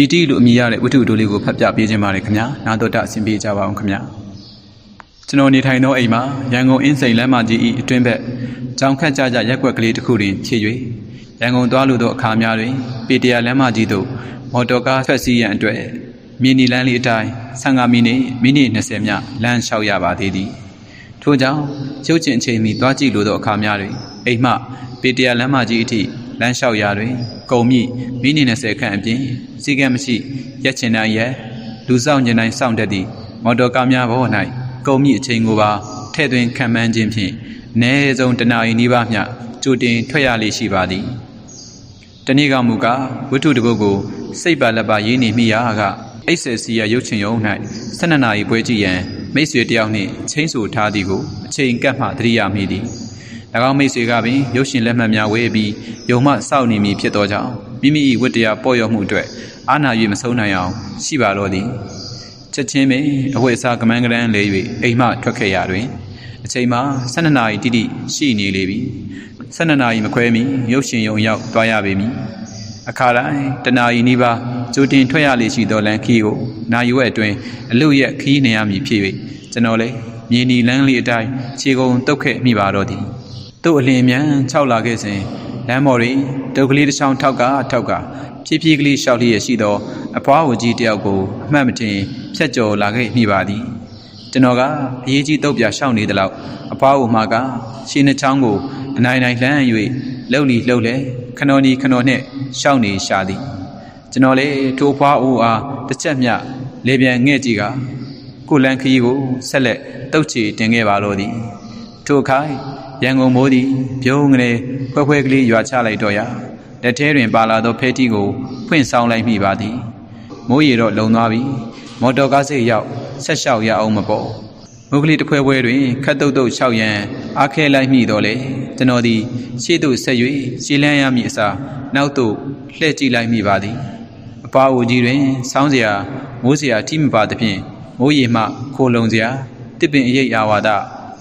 ပီတိလို့အမည်ရတဲ့ဝတ္ထုတိုးလေးကိုဖတ်ပြပေးခြင်းပါတယ်ခင်ဗျာနာတော်တာအဆင်ပြေကြပါအောင်ခင်ဗျာကျွန်တော်နေထိုင်သောအိမ်မှာရန်ကုန်အင်းစိန်လမ်းမကြီးဤအတွင်းဘက်ကြောင်ခတ်ကြကြရက်ွက်ကလေးတစ်ခုတွင်ခြေ၍ရန်ကုန်သွားလိုသောအခါများတွင်ပေတရာလမ်းမကြီးသို့မော်တော်ကားထွက်စီးရန်အတွက်မြေနီလန်းလေးအတိုင်း15မိနစ်မိနစ်20မြလမ်းလျှောက်ရပါသေးသည်ထို့ကြောင့်ရုပ်ကျင်အချိန်မီသွားကြည့်လိုသောအခါများတွင်အိမ်မှပေတရာလမ်းမကြီးအထိ လမ်းလျှောက်ရာတွင်ကုံမြင့်မိနစ်20ခန့်အပြင်စီကံမရှိရက်ချင်တိုင်းရက်လူဆောင်ကျင်တိုင်းစောင့်တတ်သည့်မော်တော်ကားများဘော၌ကုံမြင့်အချိန်ကိုပါထဲ့သွင်းခံမှန်းခြင်းဖြင့်အနည်းဆုံးတနာရီနီးပါးမျှကြိုတင်ထွက်ရလေရှိပါသည်တနေ့ကမူကားဝတ္ထုတစ်ပုဒ်ကိုစိတ်ပါလက်ပါရေးနေမိရာကအိတ်ဆယ်စီရရုပ်ချင်ယုံ၌12နာရီပွဲကြည့်ရန်မိတ်ဆွေတယောက်နှင့်ချင်းဆိုထားသည်ကိုအချိန်ကပ်မှသတိရမိသည်၎ င်းမိတ်ဆွေကပင်ရုပ်ရှင်လက်မှတ်များဝေပြီးယုံမှစောင့်နေမည်ဖြစ်သောကြောင့်မိမိ၏ဝတ္တရားပေါ်ရောက်မှုအတွက်အာနာ၍မဆုံးနိုင်အောင်ရှိပါတော့သည်ချက်ချင်းပင်အဝိအစာကမန်းကရန်လဲ၍အိမ်မှထွက်ခဲ့ရာတွင်အချိန်မှာ12နာရီတိတိရှိနေလေပြီ12နာရီမခွဲမီရုပ်ရှင်ယုံရောက်သွားရပေမည်အခါတိုင်းတနာရီနီးပါးကြိုတင်ထွက်ရလေရှိသောလမ်းခီးကိုနာယူဝဲအတွင်းအလုရက်ခီးနေရမည်ဖြစ်၍ကျွန်တော်လည်းမြေနီလန်းလေးအတိုင်းခြေကုံတုတ်ခဲ့မိပါတော့သည် သူ့အလင်းမြန်၆လာခဲ့စဉ်လမ်းမော်တွင်ဒုတ်ကလေးတစ်ချောင်းထောက်ကထောက်ကဖြည်းဖြည်းကလေးရှောက်လျက်ရှိသောအဖွားဝကြီးတယောက်ကိုအမှတ်မတင်ဖြတ်ကျော်လာခဲ့မိပါသည်ကျွန်တော်ကအရေးကြီးတုတ်ပြရှောက်နေသလောက်အဖွားဝမှာကရှင်းနှချောင်းကိုအနိုင်နိုင်လှမ်း၍လှုပ်လီလှုပ်လေခနော်နီခနော်နှင့်ရှောက်နေရှာသည်ကျွန်တော်လေထိုဖွားအိုးအားတစ်ချက်မျှလေပြန်ငဲ့ကြည့်ကကိုလန်ခီးကိုဆက်လက်တုတ်ချီတင်ခဲ့ပါတော့သည်ထိုခိုင် ရန်ကုန်မိုးသည်ပြုံးငလေဖွဲဖွဲကလေးရွာချလိုက်တော့ရာလက်ထဲတွင်ပါလာသောဖဲတီကိုဖွင့်ဆောင်လိုက်မိပါသည်မိုးရေတော့လုံသွားပြီမော်တော်ကားစိတ်ရောက်ဆက်လျှောက်ရအောင်မပေါ်မုတ်ကလေးတစ်ဖွဲဖွဲတွင်ခတ်တုတ်တုတ်လျှောက်ရန်အားခဲလိုက်မိတော့လေကျွန်တော်သည်ရှေ့သို့ဆက်၍ရှည်လန်းရမည်အစားနောက်သို့လှည့်ကြည့်လိုက်မိပါသည်အပါအိုကြီးတွင်ဆောင်းစရာမိုးစရာထိမပါသဖြင့်မိုးရေမှခိုလုံစရာတစ်ပင်အရိပ်အာဝါဒ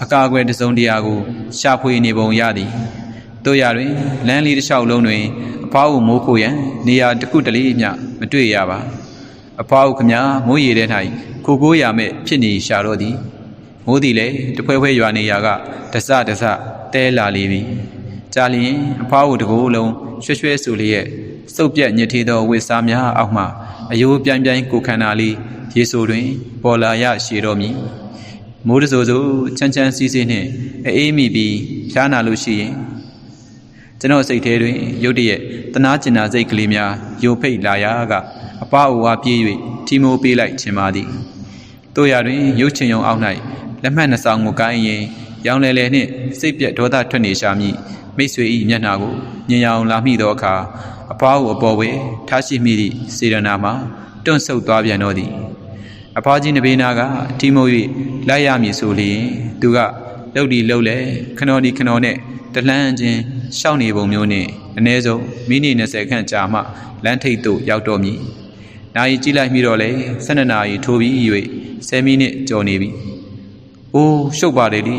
အကာအကွယ်တစုံတရာကိုရှာဖွေနေပုံရသည်တို့ရတွင်လမ်းလေးတစ်လျှောက်လုံးတွင်အဖွားကိုမိုးခိုရန်နေရာတစ်ခုတလေမျှမတွေ့ရပါအဖွားကိုခမမိုးရေထဲ၌ကိုကိုးရမဲ့ဖြစ်နေရှာတော့သည်မိုးသည်လည်းတဖွဲဖွဲရွာနေရာကတစတစတဲလာလေပြီကြာလျင်အဖွားကိုတကိုယ်လုံးရွှဲရွှဲဆူလျက်စုပ်ပြက်ညစ်ထေးသောဝိစားများအောက်မှအယိုးပြိုင်ပြိုင်ကိုခန္ဓာလေးရေဆိုတွင် ပေါ်လာရရှည်တော်မူ မိုးတစိုးစိုးချမ်းချမ်းစီးစီးနှင့်အေးမိပြီးဖျားနာလို့ရှိရင်ကျွန်တော်စိတ်ထဲတွင်ရုတ်တရက်တနာကျင်နာစိတ်ကလေးများယိုဖိတ်လာရာကအပအဝါပြေး၍ထီမိုးပေးလိုက်ခြင်းပါသည်တို့ရတွင်ရုပ်ချင်ယုံအောက်၌လက်မှတ်နှဆောင်ကိုကိုင်းရင်ရောင်လေလေနှင့်စိတ်ပြက်ဒေါသထွက်နေရှာမိမိတ်ဆွေ၏မျက်နှာကိုမြင်ရအောင်လာမိသောအခါအဖွားကိုအပေါ်ဝဲထားရှိမိသည့်စေရနာမှာတွန့်ဆုတ်သွားပြန်တော့သည် အဖွားကြီးနဘေးနာကတီမိုး၍လိုက်ရမည်ဆိုလျင်သူကလှုပ်ဒီလှုပ်လေခနော်ဒီခနော်နဲ့တလှမ်းချင်းရှောက်နေပုံမျိုးနဲ့အ ਨੇ ဆုံးမိနစ်20ခန့်ကြာမှလမ်းထိပ်သို့ရောက်တော့မည်။နာရီကြည့်လိုက်ပြီးတော့လေ12နာရီထိုးပြီး၍10မိနစ်ကျော်နေပြီ။အိုးရှုပ်ပါလေလေ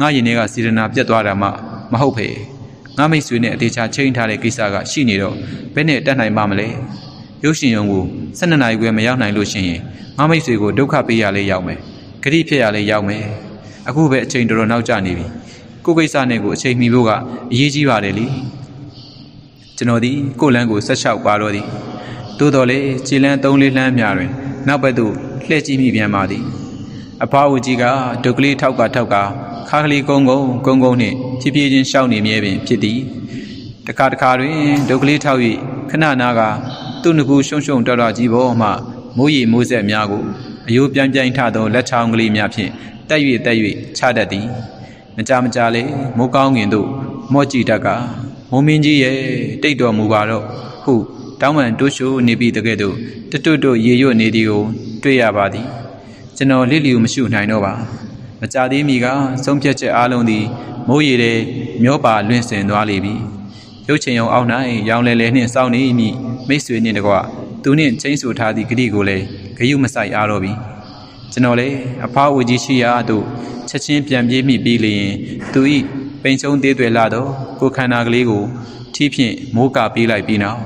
ငါရင်ထဲကစီရနာပြတ်သွားတာမှမဟုတ်ဖေ။ငါမိတ်ဆွေနဲ့အသေးချာချိန်ထားတဲ့ကိစ္စကရှိနေတော့ဘယ်နဲ့တက်နိုင်ပါမလဲ။ ရုပ်ရှင်ရုံကို12နာရီခွဲမရောက်နိုင်လို့ရှိရင်ငါမိတ်ဆွေကိုဒုက္ခပေးရလဲရောက်မယ်။ဂရိဖြစ်ရလဲရောက်မယ်။အခုပဲအချိန်တော်တော်နောက်ကျနေပြီ။ကိုကိစ္စနဲ့ကိုအချိန်မီဖို့ကအရေးကြီးပါတယ်လေ။ကျွန်တော်ဒီကိုလန်းကိုဆက်လျှောက်ပါတော့သည်။သို့တော်လေခြေလန်း၃လေးလှမ်းများတွင် နောက်ဘက်သို့လှည့်ကြည့်မိပြန်ပါသည်။အဖွားဝကြီးကဒုတ်ကလေးထောက်ကထောက်ကခါကလေးကုန်းကုန်းကုန်းကုန်းနှင့်ဖြည်းဖြည်းချင်းရှောက်နေမြဲပင်ဖြစ်သည်။တခါတခါတွင်ဒုတ်ကလေးထောက်၍ခဏနာက သူ့ငကူရှုံရှုံတော်တော်ကြီးပေါ်မှမိုးရီမိုးဆက်များကိုအယိုးပြိုင်ပြိုင်ထသောလက်ချောင်းကလေးများဖြင့်တက်၍တက်၍ချတတ်သည်မကြမကြလေမိုးကောင်းငင်တို့မော့ကြည့်တတ်ကမိုးမင်းကြီးရဲ့တိတ်တော်မူပါတော့ဟုတောင်းပန်တိုးရှိုးနေပြီးတကယ်တော့တွတ်တွတ်ရေရွတ်နေသည်ကိုတွေ့ရပါသည်ကျွန်တော်လစ်လျူမရှုနိုင်တော့ပါမကြသေးမီကဆုံးဖြတ်ချက်အားလုံးသည်မိုးရေထဲမျောပါလွင့်စင်သွားလေပြီရုပ်ချင်ရုံအောက်၌ရောင်လဲလဲနှင့်စောင့်နေမိ မိတ်ဆွေနှင့်တကွသူနှင့်ချင်းဆူထားသည့်ဂတိကိုလည်းဂယုမဆိုင်အားတော့ပြီကျွန်တော်လည်းအဖွားဝကြီးရှိရာသို့ချက်ချင်းပြန်ပြေးမိပြီးလျင်သူ၏ပိန်ချုံသေးသွယ်လာသောကိုခန္ဓာကလေးကိုထီးဖြင့်မိုးကာပေးလိုက်ပြီးနောက်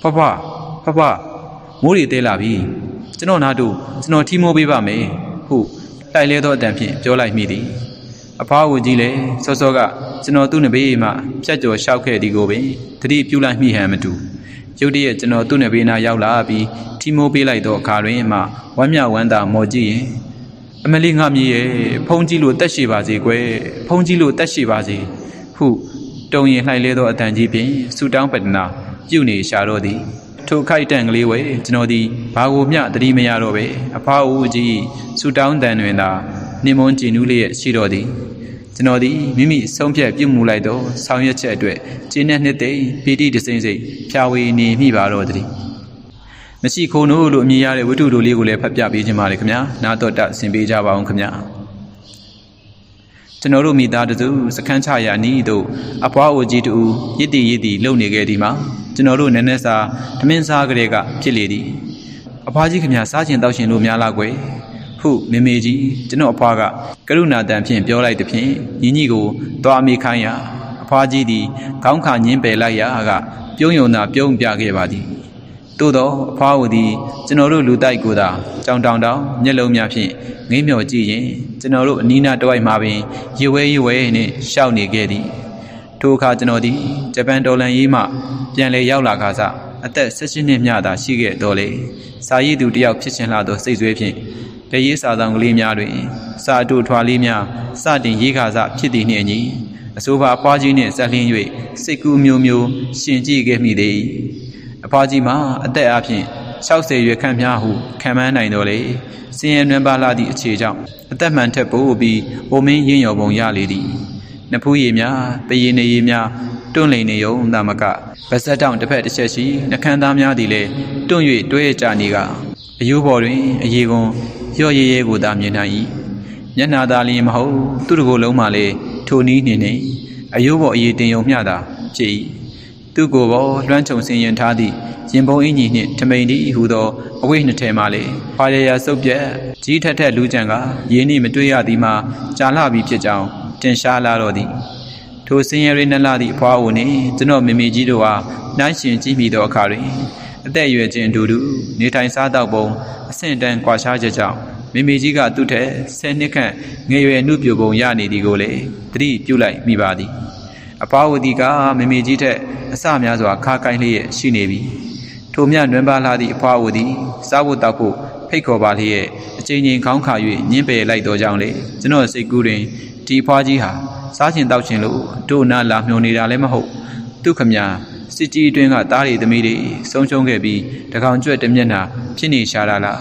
ဖဖဖဖမိုးတွေတဲလာပြီကျွန်တော်နာတို့ကျွန်တော်ထီမိုးပေးပါမယ်ဟုတိုက်လဲသောအတန်ဖြင့်ပြောလိုက်မိသည်အဖွားကိုကြီးလည်းစောစောကကျွန်တော်သူ့နဘေးမှဖြတ်ကျော်လျှောက်ခဲ့သည်ကိုပင်တတိပြုလိုက်မိဟန်မတူ ရုတ်တရက်ကျွန်တော်သူ့နဘေးနာရောက်လာပြီးထီမိုးပေးလိုက်သောအခါတွင်မှဝမ်းမြောက်ဝမ်းသာမော်ကြည့်ရင်အမလီငါမြေရဲ့ဖုံးကြည့်လို့တက်ရှိပါစေကွယ်ဖုံးကြည့်လို့တက်ရှိပါစေဟုတုံရင်လှိုက်လဲသောအတန်ကြီးဖြင့်ဆူတောင်းပတနာပြုနေရှာတော့သည်ထိုခိုက်တန်ကလေးဝဲကျွန်တော်ဒီဘာကိုမျှတတိမရတော့ပဲအဖားဦးကြီးဆူတောင်းတန်တွင်သာနှင်းမွန်းကြည်နူးလေးရဲ့ရှိတော်သည် ကျွန်တော်ဒီမိမိဆုံးဖြတ်ပြုမှုလိုက်သောဆောင်ရွက်ချက်အတွက်ကျင်းတဲ့နှစ်သိမ့်ပီတိတစိမ့်စိတ်ဖြာဝေနေမိပါတော့သည်မရှိခိုးနို့လို့အမည်ရတဲ့ဝတ္ထုတို့လေးကိုလည်းဖတ်ပြပေးခြင်းပါလေခင်ဗျာနာတော်တဆင်ပေးကြပါအောင်ခင်ဗျာကျွန်တော်တို့မိသားစုစခန်းချရာနီးတို့အဖွားအိုကြီးတူရစ်တီရစ်တီလုံနေခဲ့ဒီမှာကျွန်တော်တို့နည်းနည်းစာဓမင်းစားကလေးကဖြစ်လေသည်အဖွားကြီးခင်ဗျာစားခြင်းတောက်ခြင်းလို့များလားကွယ် ဟုမေမေကြီးကျွန်တော်အဖွားကကရုဏာတန်ဖြင့်ပြောလိုက်သည်ဖြင့်ညီညီကိုသွားမိခိုင်းရာအဖွားကြီးသည်ခေါင်းခါညင်းပယ်လိုက်ရာကပြုံးယုံသာပြုံးပြခဲ့ပါသည်သို့သောအဖွားဟူသည်ကျွန်တော်တို့လူတိုက်ကိုသာကြောင်တောင်တောင်မျက်လုံးများဖြင့်ငိမ့်မြော်ကြည့်ရင်ကျွန်တော်တို့အနီးနားတစ်ဝိုက်မှာပင်ရွဝဲရွဝဲနှင့်ရှောက်နေခဲ့သည်ထိုအခါကျွန်တော်သည်ဂျပန်ဒေါ်လာရေးမှပြန်လည်ရောက်လာခါစအသက်16နှစ်မြသာရှိခဲ့တော်လေစာရေးသူတစ်ယောက်ဖြစ်ခြင်းလာသောစိတ်ဆွဲဖြင့် တရေးစာဆောင်ကလေးများတွင် စာအတူထွာလေးများစတင်ရေးခါစဖြစ်သည်နှင့်အညီအဆိုပါအပွားကြီးနှင့်ဆက်လင်း၍စိတ်ကူးမျိုးမျိုးရှင်ကြည့်ခဲ့မိသည်အဖွားကြီးမှာအသက်အပြင်60ရွယ်ခန့်များဟုခံမှန်းနိုင်တော်လေစင်ရနွမ်းပါလာသည့်အခြေကြောင့်အသက်မှန်ထက်ပိုပြီးအိုမင်းရင်းရော်ပုံရလေသည်နဖူးရည်များတရေနေရည်များတွန့်လိန်နေုံသာမကဗစက်တောင်တစ်ဖက်တစ်ချက်ရှိနှခမ်းသားများသည်လည်းတွန့်၍တွဲကြနေကအယိုးပေါ်တွင်အရေကွန် ရော့ရဲရဲကိုသာမြင်နိုင်၏မျက်နာသာလျင်မဟုတ်သူ့တကိုယ်လုံးမှလည်းထိုနီးနေနေအယိုးပေါ်အရေတင်ယုံမျှသာဖြစ်၏သူ့ကိုယ်ပေါ်လွှမ်းခြုံဆင်ရင်ထားသည့်ရင်ပုံအင်ကြီးနှင့်ထမိန်ဒီဟူသောအဝိတ်နှစ်ထဲမှလည်းဖာရရစုပ်ပြက်ကြီးထက်ထက်လူကြံကရင်းနှီးမတွေ့ရသည်မှာကြာလှပြီဖြစ်ကြောင်းတင်ရှားလာတော့သည်ထိုစင်ရရေးနှလသည့်အဖွားအိုနှင့်ကျွန်တော်မေမေကြီးတို့ဟာနှိုင်းရှင်ကြည့်မိသောအခါတွင် အသက်အရွယ်ချင်းအတူတူနေထိုင်စားသောက်ပုံအဆင့်တန်းကွာခြားချက်ကြောင့်မေမေကြီးကသူ့ထက်ဆယ်နှစ်ခန့်ငယ်ရွယ်နှုတ်ပြပုံရနေသည်ကိုလည်းသတိပြုလိုက်မိပါသည်အပါဝတီကမမေကြီးထက်အစများစွာခါကိုင်းလျက်ရှိနေပြီထိုမြနွမ်းပါလာသည့်အဖွားဝတီစားဖို့တောက်ဖို့ဖိတ်ခေါ်ပါလျက်အချိန်ချင်းခေါင်းခါ၍ညင်းပယ်လိုက်တော်ကြောင်းလေကျွန်တော်စိတ်ကူးတွင်ဒီဖွားကြီးဟာစားချင်တောက်ချင်လို့တို့နာလာမျောနေတာလည်းမဟုတ်သူခမညာ စစ်ကြီးအတွင်းကတားရီသမီးတွေဆုံးရှုံးခဲ့ပြီးတကောင်ကျွတ်တစ်မျက်နှာဖြစ်နေရှာတာလား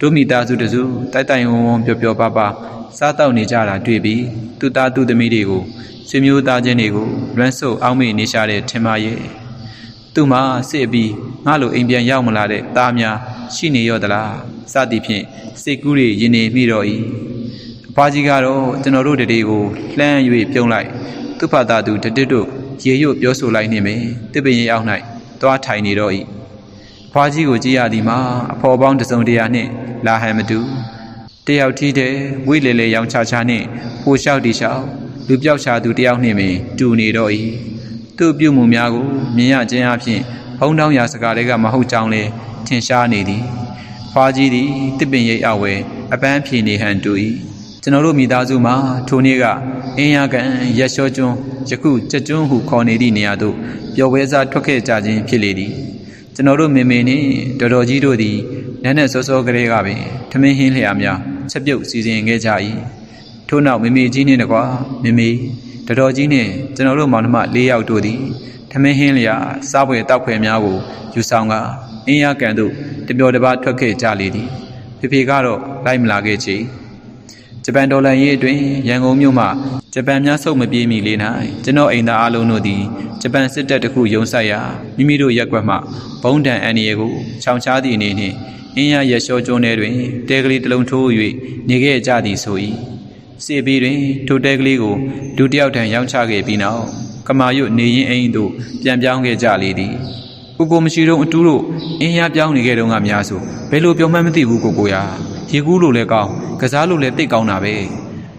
တို့မိသားစုတစုတိုက်တိုင်ဝုံဝုံပျော်ပျော်ပါပါစားတောက်နေကြတာတွေ့ပြီးသူသားသူသမီးတွေကိုဆွေမျိုးသားချင်းတွေကိုလွမ်းဆုပ်အောင်းမေ့နေရှာတဲ့ထင်ပါရဲ့သူ့မှာစစ်ပြီးငါလိုအိမ်ပြန်ရောက်မလာတဲ့သားများရှိနေရောသလားစသည်ဖြင့်စိတ်ကူးတွေယင်နေမိတော့၏အဖွားကြီးကတော့ကျွန်တော်တို့တတိကိုလှမ်း၍ပြုံးလိုက်သူ့ဖတာသူတတစ်တို့ ရေရွတ်ပြောဆိုလိုက်နေမယ်တစ်ပင်ရင်အောက်၌သွားထိုင်နေတော့၏အဖွားကြီးကိုကြည့်ရသည်မှာအဖော်ပေါင်းတစ်စုံတရာနှင့်လာဟန်မတူတယောက်ထီးတဲ့ဝိလေလေရောင်ချာချာနှင့်ဟိုလျှောက်တီလျှောက်လူပြောက်ချသူတယောက်နှင့်ပင်တူနေတော့၏သူ့ပြုမှုများကိုမြင်ရခြင်းအပြင်ဖုံးတောင်းရာစကားတွေကမဟုတ်ကြောင်းလဲထင်ရှားနေသည်ဖွာကြီးသည်တစ်ပင်ရိပ်အဝဲအပန်းဖြေနေဟန်တူ၏ ကျွန်တော်တို့မိသားစုမှာထိုနေ့ကအင်းရကန်ရက်လျှောကျွန်းယခုကြက်ကျွန်းဟုခေါ်နေသည့်နေရာသို့ပျော်ပွဲစားထွက်ခဲ့ကြခြင်းဖြစ်လေသည်ကျွန်တော်တို့မေမေနှင့်တော်တော်ကြီးတို့သည်နန်းနဲ့စောစောကလေးကပင်ထမင်းဟင်းလျာများချက်ပြုတ်စီစဉ်ခဲ့ကြ၏ထို့နောက်မေမေကြီးနှင့်တကွာမေမေတော်တော်ကြီးနှင့်ကျွန်တော်တို့မောင်နှမ၄ယောက်တို့သည်ထမင်းဟင်းလျာစားပွဲတောက်ဖွယ်များကိုယူဆောင်ကအင်းရကန်သို့တပျော်တပါးထွက်ခဲ့ကြလေသည်ဖေဖေကတော့လိုက်မလာခဲ့ချေ ဂျပန်ဒေါ်လာရေးအတွင်းရန်ကုန်မြို့မှဂျပန်များဆုတ်မပြေးမီလေး၌ကျွန်တော်အိမ်သားအလုံးတို့သည်ဂျပန်စစ်တပ်တစ်ခုရုံဆိုင်ရာမိမိတို့ရက်ကွက်မှဘုံတန်အန်ရီကိုခြောင်ချားသည့်အနေနှင့်အင်းရရက်လျှောကျွန်းထဲတွင်တဲကလေးတစ်လုံးထိုး၍နေခဲ့ကြသည်ဆို၏စေပြီးတွင်ထိုတဲကလေးကိုဒုတိယထံရောင်းချခဲ့ပြီးနောက်ကမာရွတ်နေရင်အိမ်သို့ပြန်ပြောင်းခဲ့ကြလေသည်ကိုကိုမရှိတော့အတူတို့အင်းရပြောင်းနေခဲ့တော့ကများဆိုဘယ်လိုပြောမှန်းမသိဘူးကိုကိုရာ ရေကူးလို့လည်းကောင်းကစားလို့လည်းတိတ်ကောင်းတာပဲ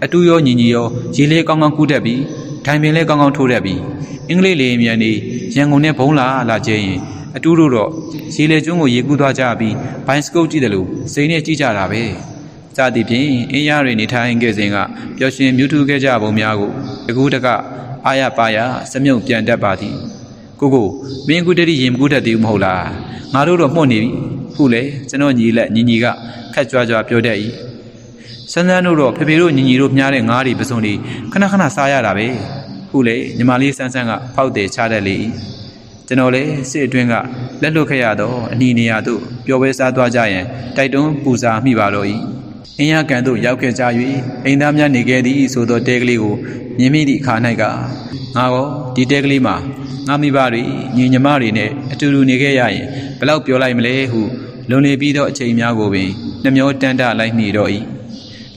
အတူရောညီညီရောရေလေးကောင်းကောင်းကူးတတ်ပြီးဒိုင်ပင်လည်းကောင်းကောင်းထိုးတတ်ပြီးအင်္ဂလိပ်လေမြန်နေရန်ကုန်နဲ့ဘုံလာလာကျဲရင်အတူတို့တော့ရေလေကျွန်းကိုရေကူးသွားကြပြီးဘိုင်းစကုတ်ကြည့်တယ်လို့စိန်နဲ့ကြည့်ကြတာပဲစသည်ဖြင့်အင်းရတွေနေထိုင်ခဲ့စဉ်ကပျော်ရွှင်မြူးထူးခဲ့ကြပုံများကိုတကူးတကအာရပါရစမြုပ်ပြန်တတ်ပါသည်ကိုကိုမင်းကူတတိရင်မကူတတ်သေးဘူးမဟုတ်လားငါတို့တော့မှုတ်နေပြီ ခုလေကျွန်တော်ညီလက်ညီညီကခက်ကြွားကြွားပြောတတ်၏စန်းစန်းတို့တော့ဖေဖေတို့ညီညီတို့မြားတဲ့ငားတွေပစုံတွေခဏခဏစားရတာပဲခုလေညီမလေးစန်းစန်းကဖောက်တယ်ချတတ်လေ၏ကျွန်တော်လည်းစစ်အတွင်းကလက်လွတ်ခဲ့ရတော့အနီနေရာသို့ပျော်ပွဲစားသွားကြရန်တိုက်တွန်းပူဇာမိပါတော့၏အင်းရကန်သို့ရောက်ခဲ့ကြ၍အိမ်သားများနေခဲ့သည်ဆိုသောတဲကလေးကိုမြင်မိသည့်အခါ၌ကငါကောဒီတဲကလေးမှာငါမိဘတွေညီညီမတွေနဲ့အတူတူနေခဲ့ရရင်ဘယ်လောက်ပြောလိုက်မလဲဟု လွန်နေပြီးသောအချိန်များကိုပင်နှမျောတန်တလိုက်မိတော့၏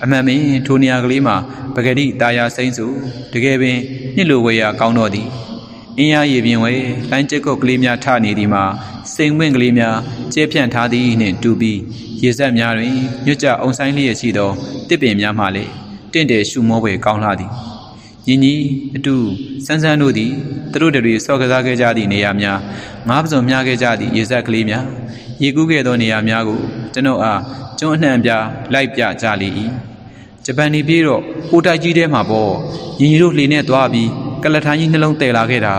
အမှန်ပင်ထိုနေရာကလေးမှာပဂတိတာယာစိမ့်စုတကယ်ပင်နှစ်လိုဝေရာကောင်းတော့သည်အင်းရရည်ပြင်ဝဲလိုင်းကျက်ကုတ်ကလေးများထနေသည်မှာစိန်ဝင့်ကလေးများကျဲဖြန့်ထားသည်နှင့်တူပြီးရေဆက်များတွင်ညွတ်ကြအုံဆိုင်လျက်ရှိသောတစ်ပင်များမှလည်းတင့်တယ်ရှုမောပွဲကောင်းလာသည် ညီညီအတူစန်းစန်းတို့သည်သူတို့တွေဆော့ကစားခဲ့ကြသည့်နေရာများငါးပစုံမြားခဲ့ကြသည့်ရေဆက်ကလေးများရေကူးခဲ့သောနေရာများကိုကျွန်ုပ်အားကျွန်းအနှံ့ပြလိုက်ပြကြလေ၏ဂျပန်နေပြေးတော့ကိုတိုက်ကြီးထဲမှာပေါ့ညီညီတို့လှေနဲ့သွားပြီးကလထိုင်းကြီးနှလုံးတည်လာခဲ့တာ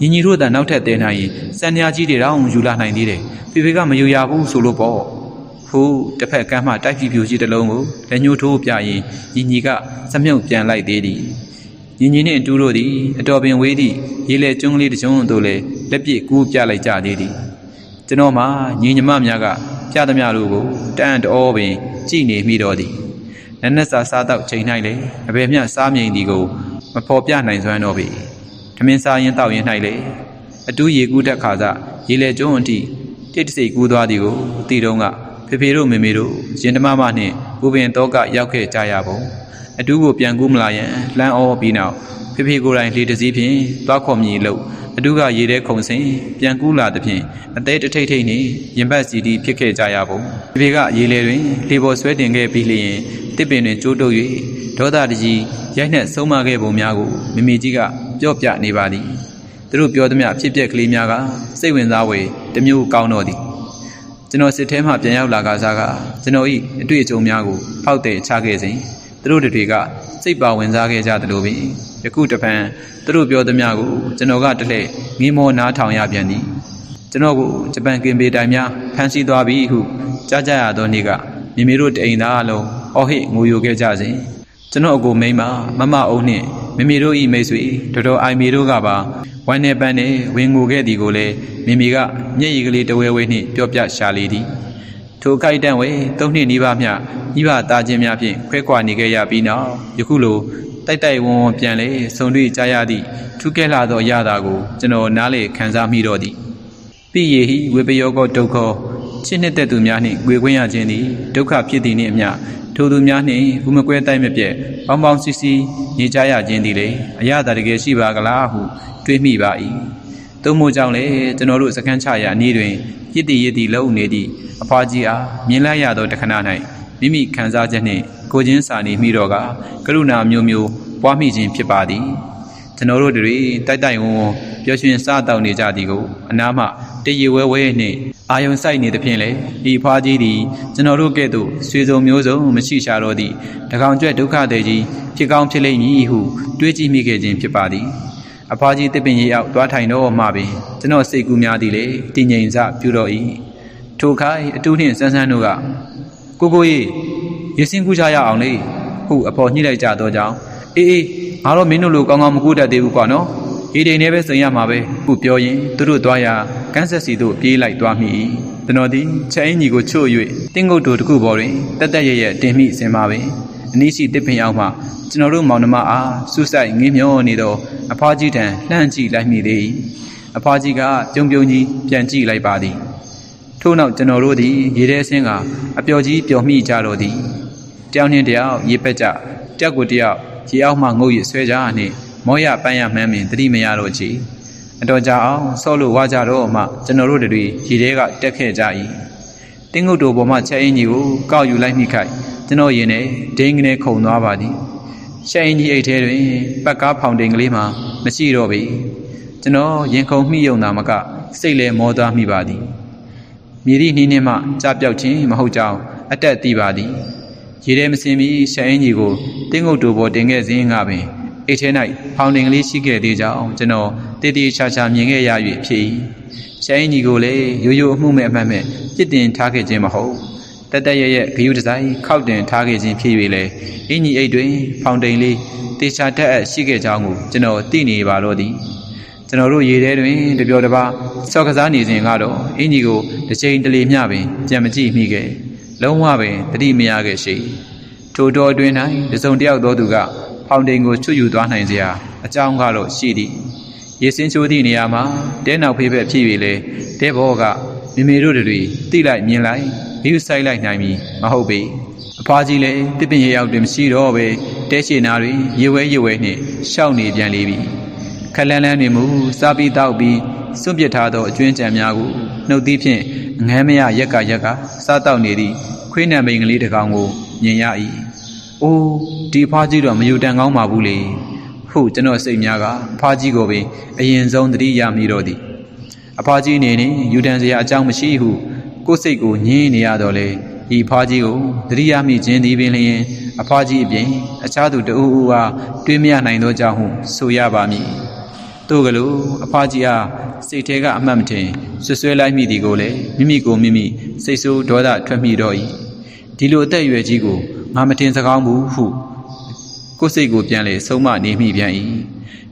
ညီညီတို့ကနောက်ထပ်တည်နိုင်ရင်စံညာကြီးတွေတောင်ယူလာနိုင်သေးတယ်ဖေဖေကမယူရဘူးဆိုလို့ပေါ့ဟိုတစ်ဖက်ကမ်းမှတိုက်ဖြူဖြူရှိတစ်လုံးကိုလက်ညှိုးထိုးပြရင်ညီညီကစမြုပ်ပြန်လိုက်သေးသည် ညီညီနှင့်အတူတို့သည်အတော်ပင်ဝေးသည့်ရေလေကျွန်းကလေးတစ်ကျွန်းတို့လည်းလက်ပြကူးပြလိုက်ကြသေးသည်ကျွန်တော်မှညီညီမများကပြသမျှတို့ကိုတန်တောပင်ကြည်နေမိတော့သည်နက်နက်စာစားတော့ချိန်၌လေအဘယ်မျှစားမြိန်သည်ကိုမဖော်ပြနိုင်စွမ်းတော့ပေထမင်းစားရင်တောက်ရင်၌လေအတူရေကူးတက်ခါစရေလေကျွန်းအထိတိတ်တဆိတ်ကူးသွားသည်ကိုတီတုံးကဖေဖေတို့မေမေတို့ရင်ဓမ္မမနှင့်ကိုပင်တော့ကရောက်ခဲ့ကြရပုံ အတူကိုပြန်ကူးမလာရန်လှမ်းအောပြီးနောက်ဖေဖေကိုယ်တိုင်လေတစည်းဖြင့်သွားခေါ်မြည်လို့အတူကရေထဲခုံစင်ပြန်ကူးလာသည်ဖြင့်အသေးတထိတ်ထိတ်နှင့်ရင်ဘတ်စီတီဖြစ်ခဲ့ကြရပုံဖေဖေကရေလေတွင်လေပေါ်ဆွဲတင်ခဲ့ပြီးလျင်တစ်ပင်တွင်ကျိုးတုပ်၍ဒေါသတကြီးရိုက်နှက်ဆုံးမခဲ့ပုံများကိုမေမေကြီးကပြော့ပြနေပါသည်သူတို့ပြောသမျှဖြစ်ပျက်ကလေးများကစိတ်ဝင်စားဝေတစ်မျိုးကောင်းတော့သည်ကျွန်တော်စစ်ထဲမှပြန်ရောက်လာကစားကကျွန်တော်ဤအတွေ့အကြုံများကိုဖောက်တဲ့ချခဲ့စဉ် သူတို့တွေကစိတ်ပါဝင်စားခဲ့ကြသလိုပင်ယခုတပံသူတို့ပြောသမျှကိုကျွန်တော်ကတလှည့်ငင်းမောနားထောင်ရပြန်သည်ကျွန်တော်ကိုဂျပန်ကင်ပေတိုင်များဖမ်းဆီးသွားပြီဟုကြားကြရသောနေ့ကမိမိတို့တအိမ်သားအလုံးအော်ဟစ်ငိုယိုခဲ့ကြစဉ်ကျွန်တော်အကိုမိန်းမမမအုံနှင့်မိမိတို့ဤမိတ်ဆွေတော်တော်အိုင်မီတို့ကပါဝမ်းနေပန်းနဲ့ဝင်ငိုခဲ့သည်ကိုလည်းမိမိကမျက်ရည်ကလေးတဝဲဝဲနှင့်ပြောပြရှာလေသည် ထိုခိုက်တန့်ဝဲသုံးနှစ်နီးပါးမျှဤပါသားချင်းများဖြင့်ခွဲခွာနေခဲ့ရပြီးနောက်ယခုလိုတိုက်တိုက်ဝန်းဝန်းပြန်လေဆုံတွေ့ကြရသည့်ထူးကဲလာသောအရာသာကိုကျွန်တော်နားလေခံစားမိတော့သည်ပိယေဟိဝေပယောကောဒုက္ခချစ်နှစ်သက်သူများနှင့်ကြွေခွင့်ရခြင်းသည်ဒုက္ခဖြစ်သည်နှင့်အမျှထိုသူများနှင့်ဥမကွဲတိုက်မပြက်ပေါင်းပေါင်းစီစီနေကြရခြင်းသည်လေအရာသာတကယ်ရှိပါကလားဟုတွေးမိပါ၏ သို့မို့ကြောင့်လေကျွန်တော်တို့စကန်းချရာအနည်းတွင်ရစ်တည်ရစ်တည်လုံနေသည့်အဖွားကြီးအားမြင်လိုက်ရသောတခဏ၌မိမိခံစားချက်နှင့်ကိုချင်းစာနေမိတော့ကကရုဏာမျိုးမျိုးပွားမိခြင်းဖြစ်ပါသည်ကျွန်တော်တို့တွေတိုက်တိုက်ဝန်းဝန်းပျော်ရွှင်စားတောက်နေကြသည်ကိုအနားမှတရေဝဲဝဲနှင့်အာယုံဆိုင်နေသဖြင့်လေဤဖွားကြီးသည်ကျွန်တော်တို့ကဲ့သို့ဆွေစုံမျိုးစုံမရှိရှာတော့သည့်တကောင်ကျွဲ့ဒုက္ခတွေကြီးဖြစ်ကောင်းဖြစ်လိမ့်မည်ဟုတွေးကြည့်မိခဲ့ခြင်းဖြစ်ပါသည် အဖွားကြီးတစ်ပင်ရေအောက်သွားထိုင်တော့မှပင်ကျွန်တော်စိတ်ကူးများသည်လေတည်ငြိမ်စပြုတော့၏ထိုခိုင်အတူနှင့်ဆန်းဆန်းတို့ကကိုကိုကြီးရေစင်းကူးကြရအောင်လေဟုအဖော်ညှိလိုက်ကြတော့ကြောင်းအေးအေးငါတော့မင်းတို့လိုကောင်းကောင်းမကူတတ်သေးဘူးကွာနော်ရေတိန်နဲ့ပဲစိန်ရမှာပဲဟုပြောရင်သူတို့သွားရာကန်းဆက်စီတို့ပြေးလိုက်သွားမိ၏ကျွန်တော်သည်ချက်အင်းကြီးကိုချို့၍တင်းငုတ်တို့တစ်ခုပေါ်တွင်တက်တက်ရရတင်မိစင်ပါပင် အနည်းရှိတစ်ပင်အောင်မှကျွန်တော်တို့မောင်နှမအားစူးစိုက်ငင်းမျောနေသောအဖွားကြီးတံလှမ်းကြည့်လိုက်မိသေး၏အဖွားကြီးကပြုံပြုံကြီးပြန်ကြည့်လိုက်ပါသည်ထို့နောက်ကျွန်တော်တို့သည်ရေထဲဆင်းကအပျော်ကြီးပျော်မိကြတော့သည်တယောက်နှင့်တယောက်ရေပက်ကြတယောက်ကိုတယောက်ရေအောက်မှငုတ်ရဆွဲကြနှင့်မောရပန်းရမှန်းပင်သတိမရတော့ချီအတော်ကြာအောင်ဆော့လို့ဝါကြတော့မှကျွန်တော်တို့တွေရေထဲကတက်ခဲ့ကြ၏ တင်းငုတ်တို့ပေါ်မှချက်အင်းကြီးကိုကောက်ယူလိုက်မိခိုက်ကျွန်တော်ရင်နဲ့ဒိန်းကနေခုန်သွားပါသည်ချက်အင်းကြီးအိတ်ထဲတွင်ပတ်ကားဖောင်တိန်ကလေးမှမရှိတော့ပေကျွန်တော်ရင်ခုန်မိယုံသာမကစိတ်လည်းမောသွားမိပါသည်မြေရီနှင်းနှင်းမှကြားပြောက်ခြင်းမဟုတ်ကြောင်းအတက်သိပါသည်ရေထဲမစင်မီရှအင်းကြီးကိုတင်းငုတ်တူပေါ်တင်ခဲ့စဉ်ကပင်အိတ်ထဲ၌ဖောင်တင်ကလေးရှိခဲ့သေးကြောင်းကျွန်တော်တည်တည်ချာချာမြင်ခဲ့ရ၍ဖြစ်၏ ရှအင်းကြီးကိုလည်းရိုးရိုးအမှုမဲ့အမှတ်မဲ့ပြစ်တင်ထားခဲ့ခြင်းမဟုတ်တက်တက်ရရဲ့ဂယုတဆိုင်ခောက်တင်ထားခဲ့ခြင်းဖြစ်၍လေအင်းကြီးအိတ်တွင် ဖောင်တင်လေးတေချာတက်အပ်ရှိခဲ့ကြောင်းကိုကျွန်တော်သိနေပါတော့သည်ကျွန်တော်တို့ရေထဲတွင်တပြောတပါဆော့ကစားနေစဉ်ကတော့အင်းကြီးကိုတစ်ချိန်တလေမျှပင်ကြံမကြည့်မိခဲ့လုံးဝပင်တတိမရခဲ့ရှိထိုတော်အတွင်း၌တစုံတစ်ယောက်သောသူကဖောင်တိန်ကိုချွတ်ယူသွားနိုင်စရာအကြောင်းကတော့ရှိသည် ရေစင်းချိုးသည့်နေရာမှာတဲနောက်ဖေးဘက်ဖြစ်၍လေတဲဘောကမိမိတို့တွေတိလိုက်မြင်လိုက်ဘီယူဆိုင်လိုက်နိုင်ပြီမဟုတ်ပေအဖွားကြီးလည်းတစ်ပင်ရရောက်တွင်မရှိတော့ပဲတဲရှိနာတွင်ရေဝဲရေဝဲနှင့်ရှောက်နေပြန်လေပြီခလန်းလန်းတွင်မူစားပြီးတောက်ပြီးစွန့်ပစ်ထားသောအကျွင်းကြံများကိုနှုတ်သီးဖြင့်ငမ်းမရရက်ကရက်ကစားတောက်နေသည့်ခွေးနံမိန်ကလေးတစ်ကောင်ကိုမြင်ရ၏။အိုးဒီဖားကြီးတော့မယူတန်ကောင်းပါဘူးလေ။ ဟုတ်ကျွန်တော်စိတ်များကဖားကြီးကိုပင်အရင်ဆုံးသတိရမိတော့သည်။အဖားကြီးအနေနဲ့ယူတန်စရာအကြောင်းမရှိဟုကိုယ်စိတ်ကိုညင်းနေရတော့လေဒီဖားကြီးကိုသတိရမိခြင်းသည်ပင်လျင်အဖားကြီးအပြင်အခြားသူတအူးဦးအားတွေးမရနိုင်သောကြောင့်ဟုဆိုရပါမည်။တို့ကလေးအဖားကြီးအားစိတ်ထဲကအမှတ်မထင်ဆွဆွဲလိုက်မိသည်ကိုလည်းမိမိကိုမိမိစိတ်ဆိုးဒေါသထွက်မိတော့၏ဒီလိုအသက်အရွယ်ကြီးကိုငါမတင်စကောင်းဘူးဟု ကိုယ်စိတ်ကိုပြန်လေဆုံးမနေမိပြန်၏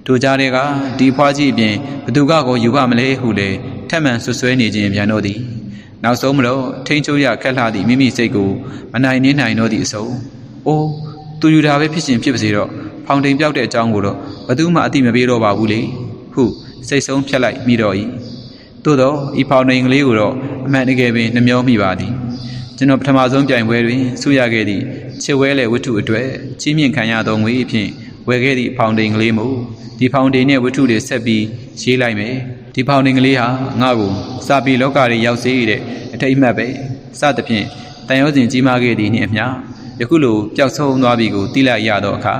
တို့ကြားတဲ့ကဒီဖွားကြီးအပြင်ဘသူကကိုယူပါမလဲဟုလေထက်မှန်ဆွဆွဲနေခြင်းပြန်တော့သည်နောက်ဆုံးမလို့ထိန်ချိုးရခက်လှသည့်မိမိစိတ်ကိုမနိုင်နေနိုင်တော့သည့်အဆုံးအိုးသူယူတာပဲဖြစ်ရှင်ဖြစ်ပါစေတော့ဖောင်တိန်ပြောက်တဲ့အကြောင်းကိုတော့ဘသူမှအတိမပေးတော့ပါဘူးလေဟုစိတ်ဆုံးဖြတ်လိုက်မိတော့၏သို့တော့ဤဖောင်တိန်ကလေးကိုတော့အမှန်တကယ်ပင်နှမျောမိပါသည်ကျွန်တော်ပထမဆုံးပြိုင်ပွဲတွင်ဆုရခဲ့သည့် ချစ်ဝဲလေဝတ္ထုအတွက်ကြီးမြင့်ခံရသောငွေအဖြစ်ဝယ်ခဲ့သည့်ဖောင်တိန်ကလေးမို့ဒီဖောင်တိန်နှင့်ဝတ္ထုတွေဆက်ပြီးရေးလိုက်မယ်ဒီဖောင်တိန်ကလေးဟာငါ့ကိုစာပေလောကတွေရောက်စေတဲ့အထိတ်အမှတ်ပဲစသဖြင့်တန်ရောစဉ်ကြီးမားခဲ့သည့်နှင့်အမျှယခုလိုပျောက်ဆုံးသွားပြီကိုသိလိုက်ရသောအခါ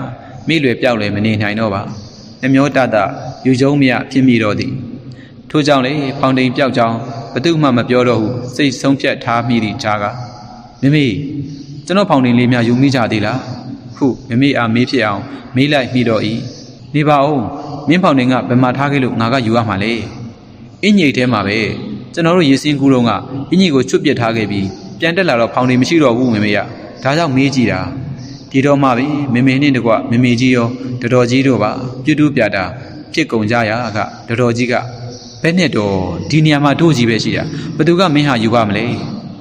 မိလွယ်ပြောက်လည်းမနေနိုင်တော့ပါနှမျောတတယူကျုံမရဖြစ်မိတော့သည်ထို့ကြောင့်လေဖောင်တိန်ပြောက်ကြောင်းဘသူမှမပြောတော့ဟုစိတ်ဆုံးဖြတ်ထားမိသည့်ကြားကမိမိ ကျွန်တော်ဖောင်တိန်လေးများယူမိကြသေးလားဟုမိမိအားမေးဖြစ်အောင်မေးလိုက်မိတော့၏နေပါဦးမင်းဖောင်တိန်ကဘယ်မှာထားခဲ့လို့ငါကယူရမှာလဲအင်းညိတ်ထဲမှာပဲကျွန်တော်တို့ရေစင်းကူးတော့ကအင်းညိကိုချွတ်ပစ်ထားခဲ့ပြီးပြန်တက်လာတော့ဖောင်တိန်မရှိတော့ဘူးမိမိရဒါကြောင့်မေးကြည့်တာဒီတော့မှပဲမေမေနဲ့တကွမေမေကြီးရောတော်တော်ကြီးတို့ပါပြုတူးပြတာဖြစ်ကုန်ကြရကတော်တော်ကြီးကဘယ်နဲ့တော့ဒီနေရာမှာတို့ကြီးပဲရှိတာဘသူကမင်းဟာယူပါမလဲ